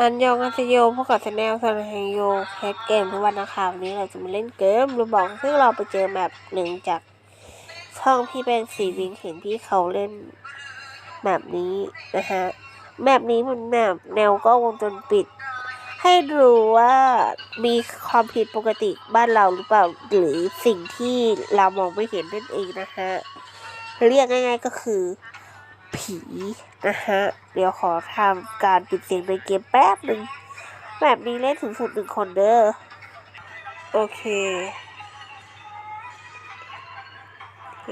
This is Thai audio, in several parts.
อันยองอัสโยพวกกับชาแนลสนายโยแคสเกมทุกวันนะคะวันนี้เราจะมาเล่นเกมรูบอกซึ่งเราไปเจอแมปหนึ่งจากช่องที่เป็นสีวินเห็นที่เขาเล่นแมปนี้นะฮะแมปนี้มันแมปแนวกล้องวงจรปิด ให้ดูว่ามีความผิดปกติบ้านเราหรือเปล่าหรือสิ่งที่เรามองไม่เห็นนั่นเองนะฮะเรียกง่าย ๆก็คือ ผีนะฮะ เดี๋ยวขอทำการปิดเสียงในเกมแป๊บหนึ่งแบบนี้เล่นถึงสุดหนึ่งคนเด้อ โอเค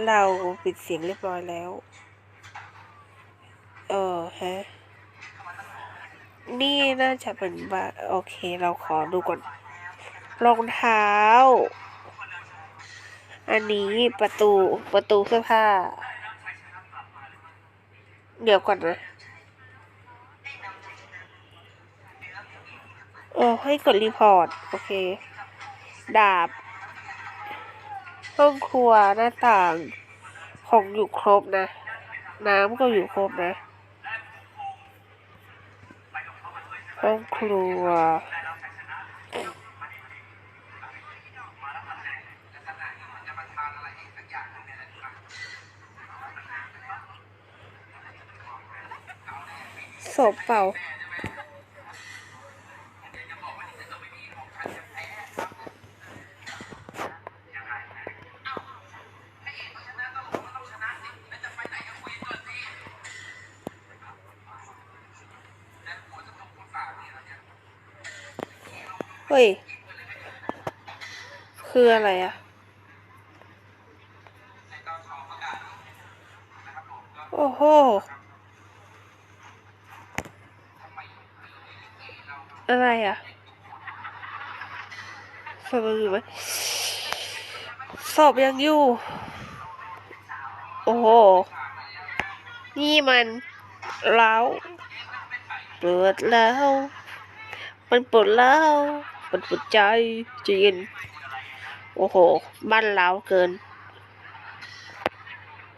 เราปิดเสียงเรียบร้อยแล้ว เออฮะ นี่น่าจะเป็นบ้านโอเค เราขอดูก่อน รองเท้า อันนี้ประตูประตูเสื้อผ้า เดี๋ยวก่อนนะ โอ้ให้กดรีพอร์ต โอเค ดาบ ห้องครัวหน้าต่าง ของอยู่ครบนะ น้ำก็อยู่ครบนะ ห้องครัว ศพเปล่า เฮ้ย คืออะไรอะ โอ้โห อะไรอะศพยังอยู่ไหม ศพยังอยู่ โอ้โห นี่มันเล้าเปิดแล้ว มันเปิดแล้ว มันเปิดใจจีนโอ้โห บ้านเล้าเกิน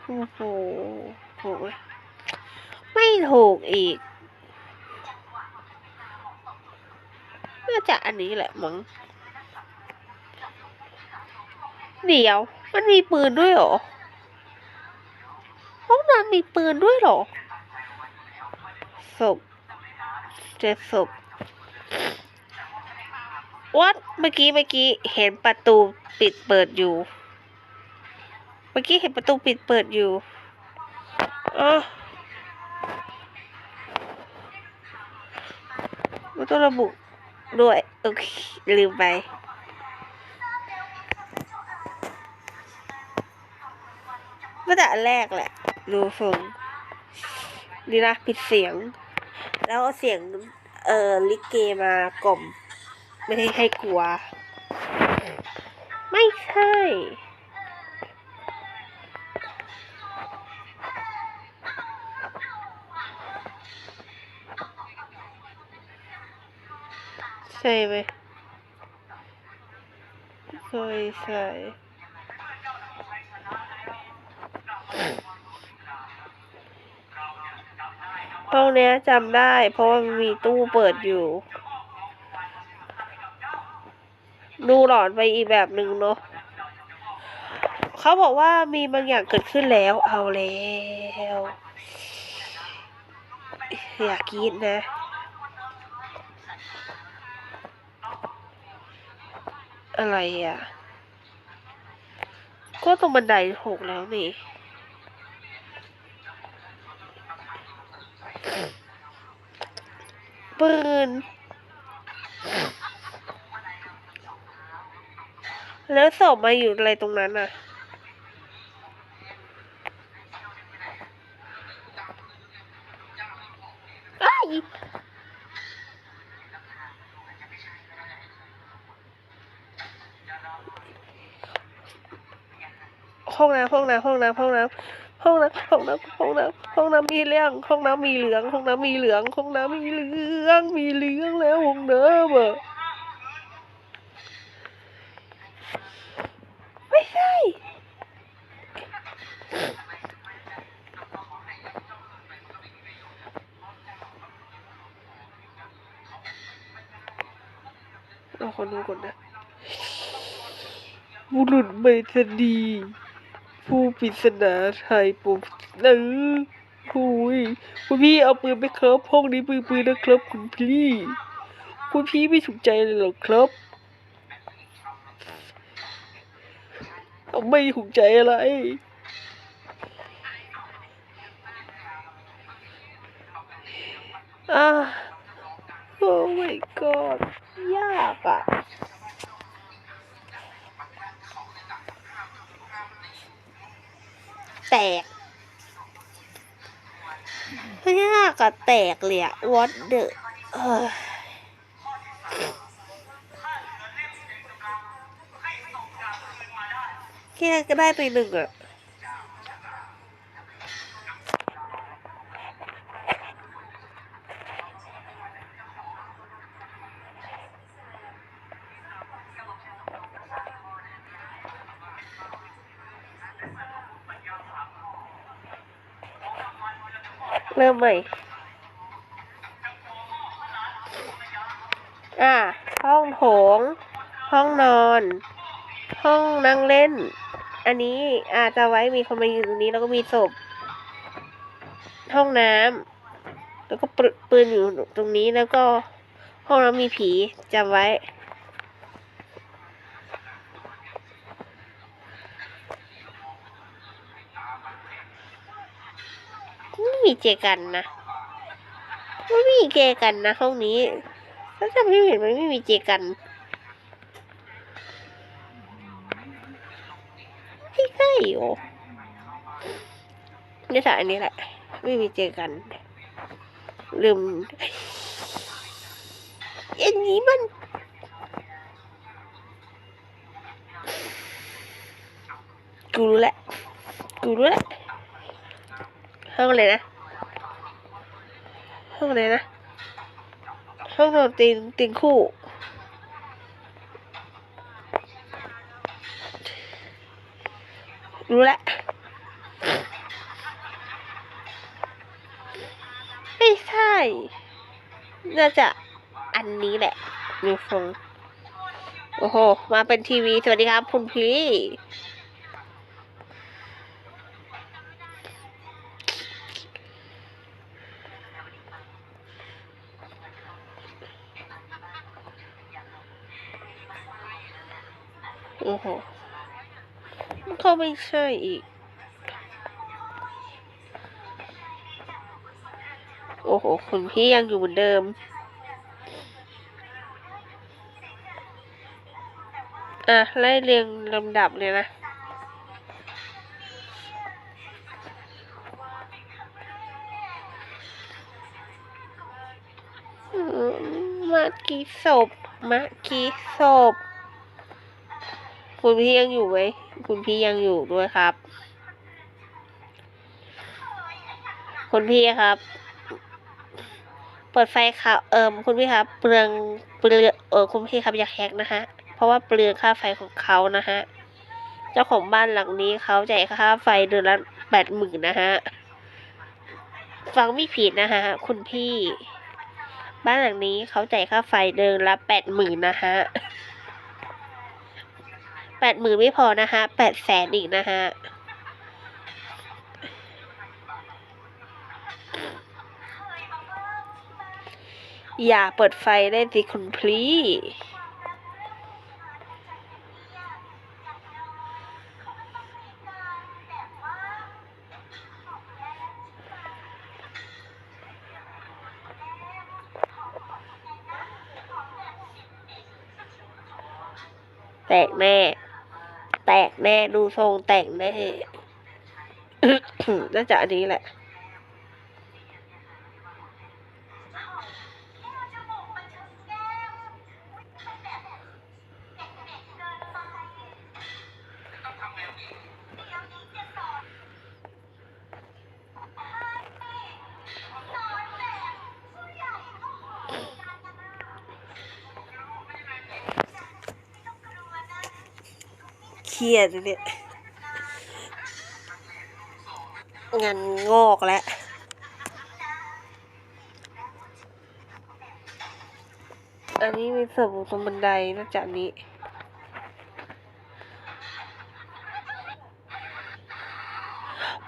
โอ้โหถูกไหมไม่ถูกอีก น่าจะอันนี้แหละมั้ง เดี๋ยว มันมีปืนด้วยเหรอ ห้องน้ำมีปืนด้วยเหรอศพเจ็ดศพวัดเมื่อกี้เมื่อกี้เห็นประตูปิดเปิดอยู่ เมื่อกี้เห็นประตูปิดเปิดอยู่อ๋อมันต้องระบุด้วย โอเค ลืมไป ก็แต่อันแรกแหละ ดูทรงดีนะปิดเสียง แล้วเอาเสียง เอ่อลิเกมากล่อม ไม่ให้ให้กลัว ไม่ใช่ใช่ไหมเคยใส่ ห้องเนี้ยจำได้ เพราะว่ามีตู้เปิดอยู่ ดูหลอนไปอีกแบบหนึ่งเนาะเขาบอกว่ามีบางอย่างเกิดขึ้นแล้ว เอาแล้วอยากกินนะอะไรอะ ก็ตรงบันไดหกแล้วนี่ ปืน แล้วศพมาอยู่อะไรตรงนั้นอะอ้ห้องน้ำห้องน้ำห้องน้ำห้องน้ำ ห้องน้ำห้องน้ำห้องน้ำห้องน้ำมีเรื่องห้องน้ำมีเหลืองห้องน้ำมีเหลืองห้องน้ำมีเหลืองมีเหลืองแล้วห้องน้ำอะไม่ใช่เอาคนดูก่อนนะบุรุษไปรษณี ผู้ปริศนาไทยปุ่มเออคุยคุณพี่เอาปืนไปครับห้องนี้ปืนปืนนะครับคุณพี่คุณพี่ไม่ถูกใจเลยหรอครับเอาไม่ถูกใจอะไรอ่าโอ้ my god ยากอะ แตกยากอะแตกเลยอะ what the เอ้ยแค่ก็ได้ไปหนึ่งอะ เริ่มใหม่ อ่า ห้องโถง ห้องนอน ห้องนั่งเล่น อันนี้อาจจะไว้มีคนมาอยู่ตรงนี้แล้วก็มีศพ ห้องน้ำแล้วก็ปนปืนอยู่ตรงนี้แล้วก็ห้องน้ำมีผีจำไว้ ม่มีเจกันนะไม่มีเจกันนะห้องนี้ถ้าจำไม่ผิดมันไม่มีเจกันไม่ใช่โอนี่สอันนี้แหละ ไม่มีเจกัน ลืมอันนี้มันกูรู้แหละกูรู้แหละห้องอะไรนะ ห้องไรนนะ ห้องนอนเตียงเตียงคู่รู้แล้วไม่ใช่ น่าจะอันนี้แหละมีฟงโอ้โห มาเป็นทีวี สวัสดีครับ คุณพี่ โอ้โหมันก็ไม่ใช่อีก โอ้โห คุณพี่ยังอยู่เหมือนเดิม อะ ไล่เรียงลำดับเลยนะมมากี่ศพมากี่ศพ คุณพี่ยังอยู่ไหมคุณพี่ยังอยู่ด้วยครับ คุณพี่ครับ เปิดไฟครับเอิมคุณพี่ครับเปลืองเปลืองเออคุณพี่ครับอย่าแฮกนะฮะ เพราะว่าเปลืองค่าไฟของเขานะฮะ เจ้าของบ้านหลังนี้เขาจ่ายค่าไฟเดือนละแปดหมื่นนะฮะ ฟังไม่ผิดนะฮะ คุณพี่ บ้านหลังนี้เขาจ่ายค่าไฟเดือนละแปดหมื่นนะฮะ แปดหมื่นไม่พอนะฮะแปดแสนอีกนะฮะอย่าเปิดไฟได้สิคุณพี่แตกแน่ แตกแน่ ดูทรงแตกแน่ น่าจะอันนี้แหละ เครียดเนี่ยงานงอกแล้วอันนี้มีศพอยู่ตรงบันไดน่าจะอันนี้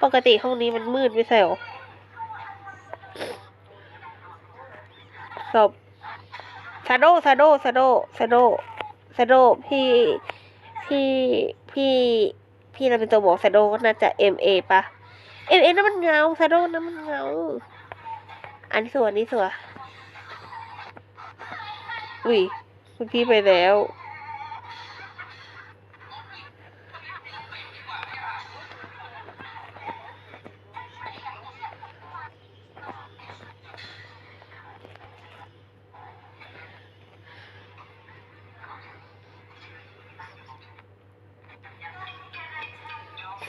ปกติห้องนี้มันมืดไม่ใช่หรอศพซาโดซาโดซาโดซาโดซาโดพี่ พี่ พี่พี่เราเป็นตัวบอกซาโดน่าจะเอ็มเอปะเอ็มเอนั่นมันเงาซาโดนั่นมันเงา อันนี้สวยอันนี้สวยอุ้ยคุณพี่ไปแล้ว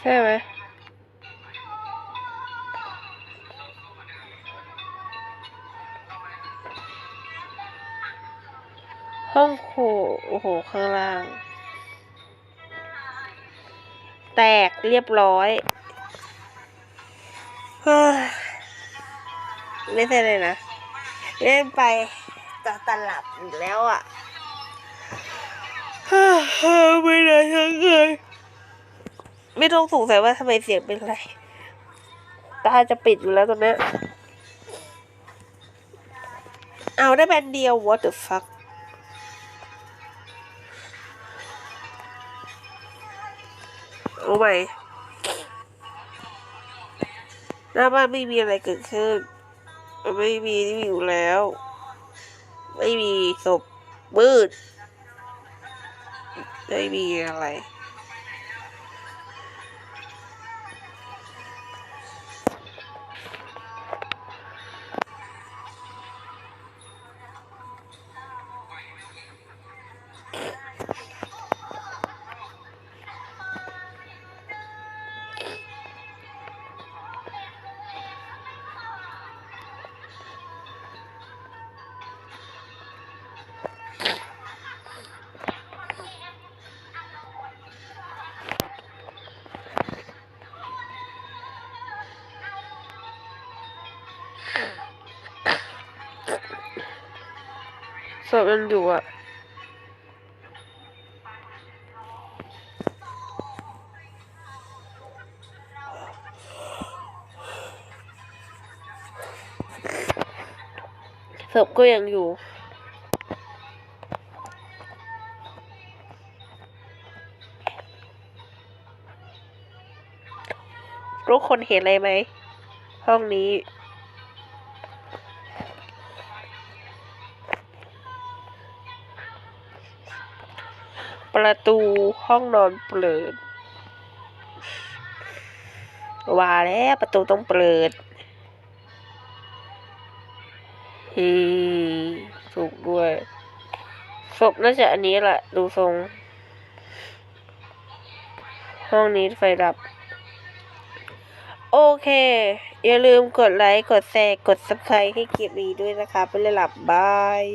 ช่ไหมห้องโหโอ้โห ข้างล่าง แตกเรียบร้อยเฮ้ยไม่ใช่เลยนะ เล่นไปจะตลับอีกแล้วอะไม่ได้ทั้งเลย ไม่ต้องสงสัยว่าทำไมเสียงเป็นไร ตาจะปิดอยู่แล้วตอนนี้เอาได้แบนเดียว what the fuck โอ้ไม่หน้าบ้านไม่มีอะไรเกิดขึ้น ไม่มีนี่อยู่แล้ว ไม่มีศพมืด ไม่มีอะไร ศพยังอยู่อะศพก็ยังอยู่ทุกคนเห็นอะไรไหม ห้องนี้ ประตูห้องนอนเปิด ว่าแล้วประตูต้องเปิดฮีถูกด้วยศพน่าจะอันนี้แหละ ดูทรง ห้องนี้ไฟดับ โอเค อย่าลืมกดไลค์ กดแชร์ กด subscribe ให้คลิปนี้ด้วยนะคะไปเลยหลับบาย